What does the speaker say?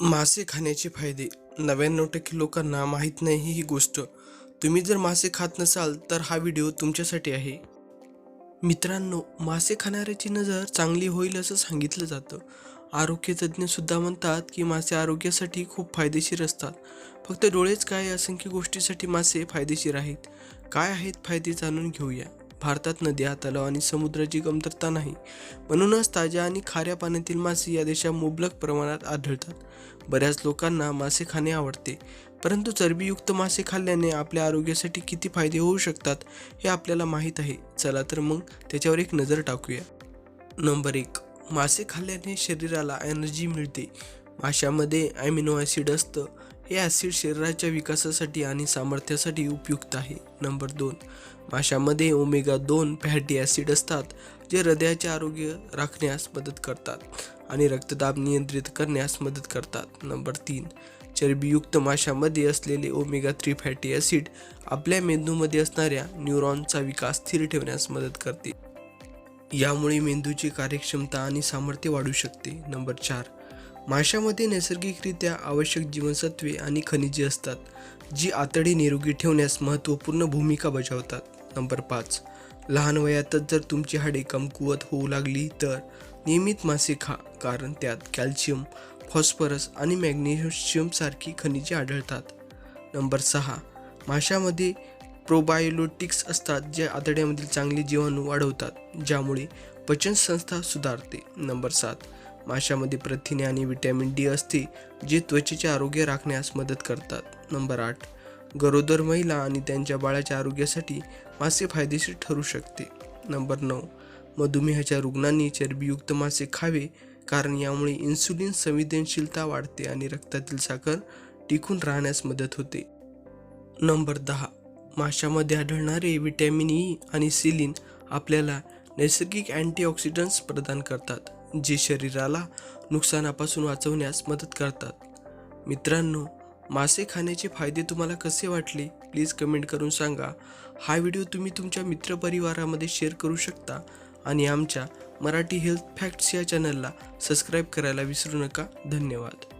मासे खाण्याचे फायदे. नव्याण्णव टक्के लोकांना माहीत नाही ही गोष्ट. तुम्ही जर मासे खात नसाल तर हा व्हिडिओ तुमच्यासाठी आहे. मित्रांनो मासे खाणाऱ्याची नजर चांगली होईल असं सांगितलं जातं. आरोग्यतज्ञसुद्धा म्हणतात की मासे आरोग्यासाठी खूप फायदेशीर असतात. फक्त डोळेच काय असंख्य गोष्टीसाठी मासे फायदेशीर आहेत. काय आहेत फायदे जाणून घेऊया. भारतात नद्या तलाव आणि समुद्राची कमतरता नाही. म्हणूनच ताज्या आणि खाऱ्या पाण्यातील मासे या देशात मुबलक प्रमाणात आढळतात. बऱ्याच लोकांना मासे खाणे आवडते परंतु चरबीयुक्त मासे खाल्ल्याने आपल्या आरोग्यासाठी किती फायदे होऊ शकतात हे आपल्याला माहीत आहे. चला तर मग त्याच्यावर एक नजर टाकूया. नंबर एक मासे खाल्ल्याने शरीराला एनर्जी मिळते. माशामध्ये ॲमिनो ॲसिड असतं. हे ॲसिड शरीराच्या विकासासाठी आणि सामर्थ्यासाठी उपयुक्त आहे. नंबर दोन माशामध्ये ओमेगा दोन फॅटी ॲसिड असतात जे हृदयाचे आरोग्य राखण्यास मदत करतात आणि रक्तदाब नियंत्रित करण्यास मदत करतात. नंबर तीन चरबीयुक्त माशामध्ये असलेले ओमेगा थ्री फॅटी ॲसिड आपल्या मेंदूमध्ये असणाऱ्या न्यूरॉनचा विकास स्थिर ठेवण्यास मदत करते. यामुळे मेंदूची कार्यक्षमता आणि सामर्थ्य वाढू शकते. नंबर चार माशामध्ये नैसर्गिकरित्या आवश्यक जीवनसत्वे आणि खनिजे असतात जी आतडे निरोगी ठेवण्यास महत्त्वपूर्ण भूमिका बजावतात. नंबर पाच. लहान वयातच जर तुमची हाडे कमकुवत होऊ लागली तर नियमित मासे खा कारण त्यात कॅल्शियम फॉस्फरस आणि मॅग्नेशियम सारखी खनिजे आढळतात. नंबर सहा. माशामध्ये प्रोबायोलोटिक्स असतात जे आतड्यामधील चांगले जीवाणू वाढवतात ज्यामुळे पचनसंस्था सुधारते. नंबर सात. माशामध्ये प्रथिने आणि विटॅमिन डी असते जे त्वचेचे आरोग्य राखण्यास मदत करतात. नंबर आठ गरोदर महिला आणि त्यांच्या बाळाच्या आरोग्यासाठी मासे फायदेशीर ठरू शकते. नंबर नऊ मधुमेहाच्या रुग्णांनी चरबीयुक्त मासे खावे कारण यामुळे इन्सुलिन संवेदनशीलता वाढते आणि रक्तातील साखर टिकून राहण्यास मदत होते. नंबर दहा माशामध्ये आढळणारे व्हिटॅमिन ई आणि सिलिन आपल्याला नैसर्गिक अँटीऑक्सिडंट्स प्रदान करतात. जे शरीराला नुकसानापासून वाचवण्यास मदत करतात. मित्रांनो मासे खाण्याचे फायदे तुम्हाला कसे वाटले? प्लीज कमेंट करून सांगा. हा व्हिडिओ तुम्ही तुमच्या मित्रपरिवारामध्ये शेअर करू शकता आणि आमच्या मराठी हेल्थ फॅक्ट्स या चॅनलला सबस्क्राईब करायला विसरू नका. धन्यवाद.